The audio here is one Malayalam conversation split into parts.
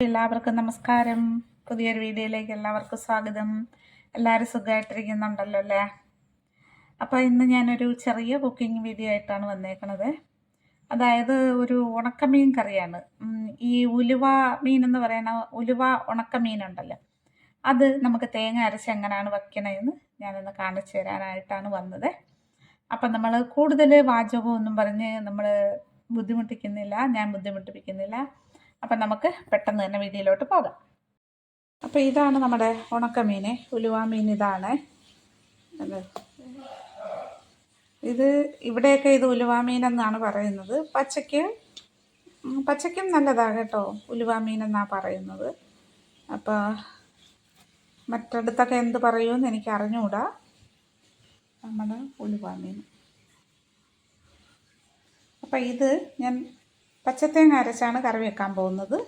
എല്ലാവർക്കും നമസ്കാരം. പുതിയൊരു വീഡിയോയിലേക്ക് എല്ലാവർക്കും സ്വാഗതം. എല്ലാവരും സുഖമായിട്ടിരിക്കുന്നുണ്ടല്ലോ അല്ലേ? അപ്പോൾ ഇന്ന് ഞാനൊരു ചെറിയ കുക്കിംഗ് വീഡിയോ ആയിട്ടാണ് വന്നേക്കണത്. അതായത് ഒരു ഉണക്കമീൻ കറിയാണ്. ഈ ഉലുവ മീൻ എന്ന് പറയുന്ന ഉലുവ ഉണക്കമീനുണ്ടല്ലോ അത് നമുക്ക് തേങ്ങ അരച്ച് എങ്ങനെയാണ് വയ്ക്കണതെന്ന് ഞാനൊന്ന് കാണിച്ചു തരാനായിട്ടാണ് വന്നത്. അപ്പം നമ്മൾ കൂടുതൽ വാചകമൊന്നും പറഞ്ഞ് നമ്മൾ ബുദ്ധിമുട്ടിക്കുന്നില്ല ഞാൻ ബുദ്ധിമുട്ടിപ്പിക്കുന്നില്ല. അപ്പം നമുക്ക് പെട്ടെന്ന് തന്നെ വീഡിയോയിലോട്ട് പോകാം. അപ്പോൾ ഇതാണ് നമ്മുടെ ഉണക്കമീൻ ഉലുവ മീൻ ഇതാണ് ഇത് ഇവിടെയൊക്കെ ഇത് ഉലുവ മീനെന്നാണ് പറയുന്നത്. പച്ചയ്ക്ക് പച്ചയ്ക്കും നല്ലതാണ് കേട്ടോ ഉലുവ മീൻ എന്നാണ് പറയുന്നത്. അപ്പോൾ മറ്റടുത്തൊക്കെ എന്ത് പറയുമെന്ന് എനിക്ക് അറിഞ്ഞുകൂടാ. നമ്മുടെ ഉലുവ മീൻ അപ്പം ഇത് ഞാൻ പച്ചത്തേങ്ങ അരച്ചാണ് കറി വെക്കാൻ പോകുന്നത്.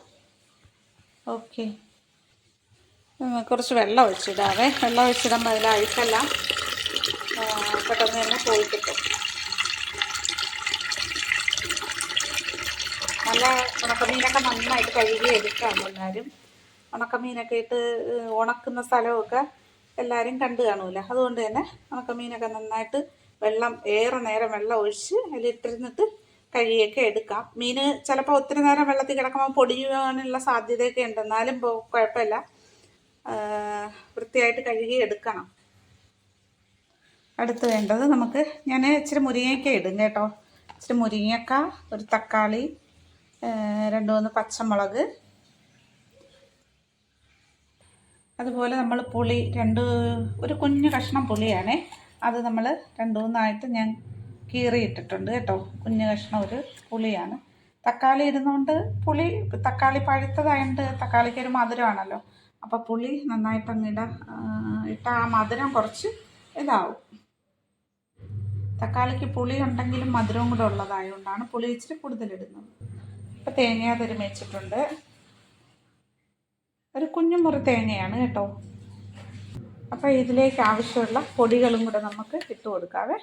ഓക്കെ. കുറച്ച് വെള്ളം ഒഴിച്ചിടാവേ. വെള്ളം ഒഴിച്ചിടുമ്പോൾ അതിൽ അഴുക്കെല്ലാം പെട്ടെന്ന് തന്നെ പോയി കിട്ടും. നല്ല ഉണക്കമീനൊക്കെ നന്നായിട്ട് കഴുകി എടുക്കാം എല്ലാവരും ഉണക്കമീനൊക്കെ ഇട്ട് ഉണക്കുന്ന സ്ഥലമൊക്കെ എല്ലാവരും കണ്ടു കാണൂല. അതുകൊണ്ട് തന്നെ ഉണക്കമീനൊക്കെ നന്നായിട്ട് വെള്ളം ഏറെ നേരം വെള്ളം ഒഴിച്ച് അതിലിട്ടിരുന്നിട്ട് കഴുകിയൊക്കെ എടുക്കാം. മീൻ ചിലപ്പോൾ ഒത്തിരി നേരം വെള്ളത്തിൽ കിടക്കുമ്പോൾ പൊടിയുവാനുള്ള സാധ്യതയൊക്കെ ഉണ്ട്. എന്നാലും കുഴപ്പമില്ല. വൃത്തിയായിട്ട് കഴുകി എടുക്കണം. അടുത്ത് വേണ്ടത് നമുക്ക് ഞാൻ ഇച്ചിരി മുരിങ്ങയ്ക്ക ഇടും കേട്ടോ. ഇച്ചിരി മുരിങ്ങക്ക ഒരു തക്കാളി രണ്ട് മൂന്ന് പച്ചമുളക്. അതുപോലെ നമ്മൾ പുളി രണ്ട് ഒരു കുഞ്ഞു കഷ്ണം പുളിയാണേ. അത് നമ്മൾ രണ്ട് മൂന്നായിട്ട് ഞാൻ കീറിയിട്ടിട്ടുണ്ട് കേട്ടോ. കുഞ്ഞു കഷ്ണം ഒരു പുളിയാണ്. തക്കാളി ഇരുന്നുകൊണ്ട് പുളി തക്കാളി പഴുത്തതായതുകൊണ്ട് തക്കാളിക്ക് ഒരു മധുരമാണല്ലോ. അപ്പോൾ പുളി നന്നായിട്ട് അങ്ങനെ ഇടാം ഇട്ട ആ മധുരം കുറച്ച് ഇതാവും. തക്കാളിക്ക് പുളി ഉണ്ടെങ്കിലും മധുരവും കൂടെ ഉള്ളതായതുകൊണ്ടാണ് പുളി ഇച്ചിരി കൂടുതലിടുന്നത്. ഇപ്പം തേങ്ങ തിരുമിച്ചിട്ടുണ്ട് ഒരു കുഞ്ഞു മുറി തേങ്ങയാണ് കേട്ടോ. അപ്പോൾ ഇതിലേക്ക് ആവശ്യമുള്ള പൊടികളും കൂടെ നമുക്ക് ഇട്ട് കൊടുക്കാവേ.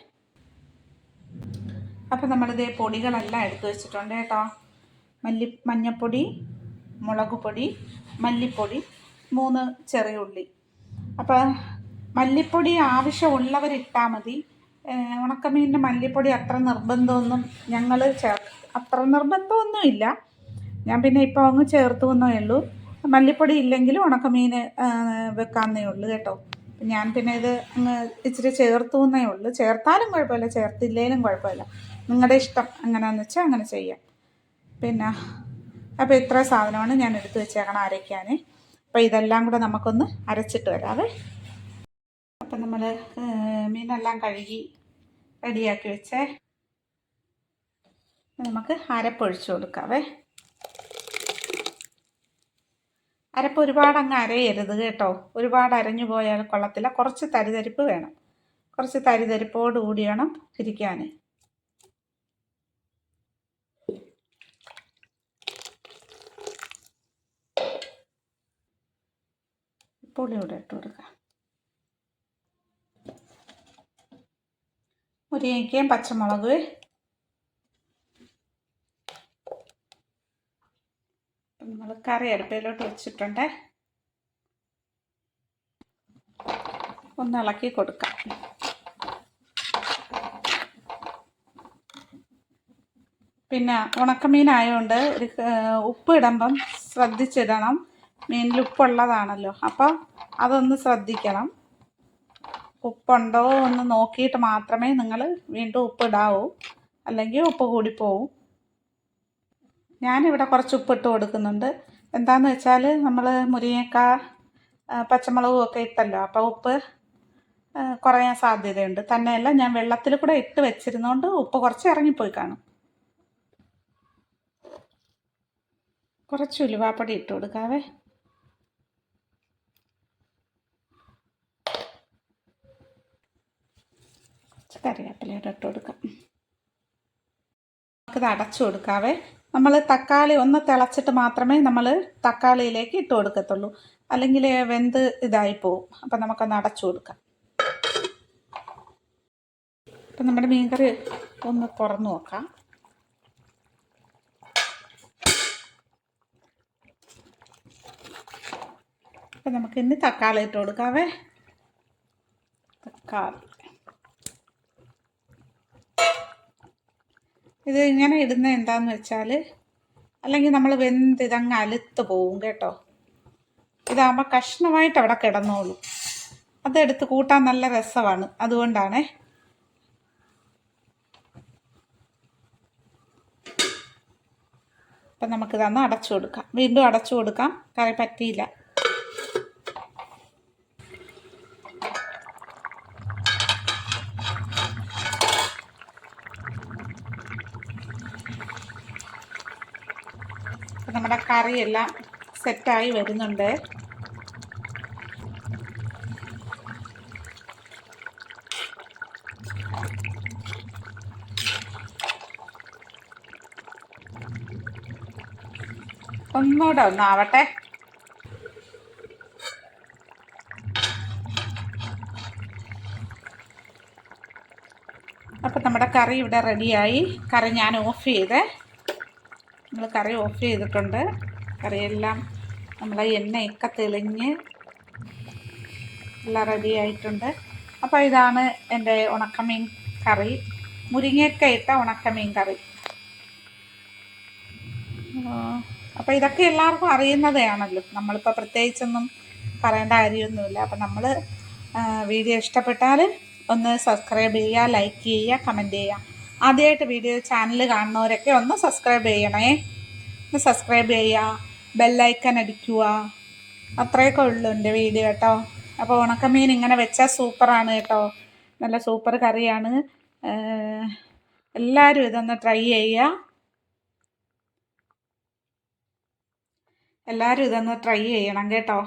അപ്പോൾ നമ്മളിതേ പൊടികളെല്ലാം എടുത്തു വെച്ചിട്ടുണ്ട് കേട്ടോ. മല്ലി മഞ്ഞപ്പൊടി മുളക് പൊടി മല്ലിപ്പൊടി മൂന്ന് ചെറിയ ഉള്ളി. അപ്പോൾ മല്ലിപ്പൊടി ആവശ്യമുള്ളവരിട്ടാൽ മതി. ഉണക്കമീനിന്റെ മല്ലിപ്പൊടി അത്ര നിർബന്ധമൊന്നും ഞങ്ങൾ ചേർ അത്ര നിർബന്ധമൊന്നുമില്ല. ഞാൻ പിന്നെ ഇപ്പോൾ അങ്ങ് ചേർത്ത് വന്നേ ഉള്ളൂ. മല്ലിപ്പൊടി ഇല്ലെങ്കിലും ഉണക്കമീൻ വെക്കാമെന്നേ ഉള്ളൂ കേട്ടോ. ഞാൻ പിന്നെ ഇത് അങ്ങ് ഇച്ചിരി ചേർത്തു എന്നേ ഉള്ളൂ. ചേർത്താലും കുഴപ്പമില്ല ചേർത്തില്ലേലും കുഴപ്പമില്ല. നിങ്ങളുടെ ഇഷ്ടം എങ്ങനെയാണെന്ന് വെച്ചാൽ അങ്ങനെ ചെയ്യാം. പിന്നെ അപ്പോൾ ഇത്ര സാധനമാണ് ഞാൻ എടുത്ത് വെച്ചേക്കണം അരയ്ക്കാൻ അപ്പോൾ ഇതെല്ലാം കൂടെ നമുക്കൊന്ന് അരച്ചിട്ട് വരാവേ. അപ്പം നമ്മൾ മീനെല്ലാം കഴുകി റെഡിയാക്കി വെച്ചേ. നമുക്ക് അരപ്പൊഴിച്ചു കൊടുക്കാവേ. അരപ്പ് ഒരുപാട് അങ്ങ് അരയരുത് കേട്ടോ. ഒരുപാട് അരഞ്ഞു പോയാൽ കൊള്ളത്തില്ല. കുറച്ച് തരിതരിപ്പ് വേണം. കുറച്ച് തരിതരിപ്പോട് കൂടി വേണം ഇരിക്കാൻ പുളി കൂടെ ഇട്ട് കൊടുക്കാം. മുരിങ്ങയ്ക്കയും പച്ചമുളക്. നമ്മൾ കറി അടുപ്പയിലോട്ട് വെച്ചിട്ടുണ്ട്. ഒന്ന് ഇളക്കി കൊടുക്കാം. പിന്നെ ഉണക്കമീനായതുകൊണ്ട് ഉപ്പ് ഇടുമ്പം ശ്രദ്ധിച്ചിടണം. മീനിൽ ഉപ്പുള്ളതാണല്ലോ. അപ്പോൾ അതൊന്ന് ശ്രദ്ധിക്കണം. ഉപ്പുണ്ടോ എന്ന് നോക്കിയിട്ട് മാത്രമേ നിങ്ങൾ വീണ്ടും ഉപ്പ് ഇടാവൂ അല്ലെങ്കിൽ ഉപ്പ് കൂടിപ്പോവും ഞാനിവിടെ കുറച്ച് ഉപ്പിട്ട് കൊടുക്കുന്നുണ്ട്. എന്താണെന്ന് വെച്ചാൽ നമ്മൾ മുരിങ്ങക്ക പച്ചമുളകും ഒക്കെ ഇട്ടല്ലോ. അപ്പോൾ ഉപ്പ് കുറയാൻ സാധ്യതയുണ്ട്. തന്നെയല്ല ഞാൻ വെള്ളത്തിൽ കൂടെ ഇട്ട് വെച്ചിരുന്നോണ്ട് ഉപ്പ് കുറച്ച് ഇറങ്ങിപ്പോയി കാണും. കുറച്ച് ഉലുവാപ്പൊടി ഇട്ട് കൊടുക്കാവേ കുറച്ച് കറിവേപ്പിലയുടെ ഇട്ട് കൊടുക്കാം. നമുക്കിത് അടച്ചു കൊടുക്കാവേ. നമ്മൾ തക്കാളി ഒന്ന് തിളച്ചിട്ട് മാത്രമേ നമ്മൾ തക്കാളിയിലേക്ക് ഇട്ട് കൊടുക്കത്തുള്ളൂ. അല്ലെങ്കിൽ വെന്ത് ഇതായി പോവും. അപ്പം നമുക്കൊന്ന് അടച്ചു കൊടുക്കാം. അപ്പം നമ്മുടെ മീൻകറി ഒന്ന് തുറന്നു നോക്കാം. അപ്പം നമുക്ക് ഇനി തക്കാളി ഇട്ട് കൊടുക്കാവേ. തക്കാളി. ഇത് ഇങ്ങനെ ഇടുന്ന എന്താന്ന് വെച്ചാൽ അല്ലെങ്കിൽ നമ്മൾ വെന്ത് ഇതങ്ങ് അലുത്ത് പോവും കേട്ടോ. ഇതാകുമ്പോൾ കഷ്ണമായിട്ട് അവിടെ കിടന്നോളൂ. അതെടുത്ത് കൂട്ടാൻ നല്ല രസമാണ്. അതുകൊണ്ടാണേ. അപ്പം നമുക്കിതൊന്ന് അടച്ചു കൊടുക്കാം. വീണ്ടും അടച്ചു കൊടുക്കാം. കറി പറ്റിയില്ല. നമ്മുടെ കറിയെല്ലാം സെറ്റായി വരുന്നുണ്ട്. ഒന്നുകൂടെ ഒന്നാവട്ടെ. അപ്പം നമ്മുടെ കറി ഇവിടെ റെഡിയായി കറി ഞാൻ ഓഫ് ചെയ്തേ. നമ്മൾ കറി ഓഫ് ചെയ്തിട്ടുണ്ട്. കറിയെല്ലാം നമ്മളെ എണ്ണയൊക്കെ തെളിഞ്ഞ് എല്ലാം റെഡി ആയിട്ടുണ്ട്. അപ്പോൾ ഇതാണ് എന്റെ ഉണക്കമീൻ കറി. മുരിങ്ങയൊക്കെ ഇട്ട ഉണക്കമീൻ കറി. അപ്പോൾ ഇതൊക്കെ എല്ലാവർക്കും അറിയുന്നതാണല്ലോ നമ്മളിപ്പോൾ പ്രത്യേകിച്ചൊന്നും പറയേണ്ട കാര്യമൊന്നുമില്ല. അപ്പം നമ്മൾ വീഡിയോ ഇഷ്ടപ്പെട്ടാൽ ഒന്ന് സബ്സ്ക്രൈബ് ചെയ്യുക ലൈക്ക് ചെയ്യുക കമന്റ് ചെയ്യുക. ആദ്യമായിട്ട് വീഡിയോ ചാനൽ കാണുന്നവരൊക്കെ ഒന്ന് സബ്സ്ക്രൈബ് ചെയ്യണേ. ഒന്ന് സബ്സ്ക്രൈബ് ചെയ്യുക. ബെല്ലൈക്കൻ അടിക്കുക. അത്രയൊക്കെ ഉള്ളൂ എന്റെ വീഡിയോ കേട്ടോ. അപ്പോൾ ഉണക്കമീൻ ഇങ്ങനെ വെച്ചാൽ സൂപ്പറാണ് കേട്ടോ. നല്ല സൂപ്പർ കറിയാണ്. എല്ലാവരും ഇതൊന്ന് ട്രൈ ചെയ്യുക. എല്ലാവരും ഇതൊന്ന് ട്രൈ ചെയ്യണം കേട്ടോ.